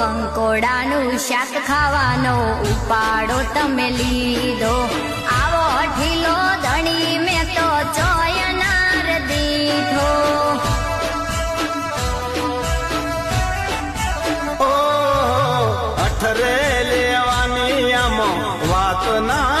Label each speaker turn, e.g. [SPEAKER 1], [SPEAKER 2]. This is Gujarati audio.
[SPEAKER 1] કંકોડાનું શાક ખાવાનો ઉપાડો તમે લીધો. આવો ઠીલો ધણી મેં તો ચોયનાર દીધો. ઓ અઠરે લેવાની આમ વાત ના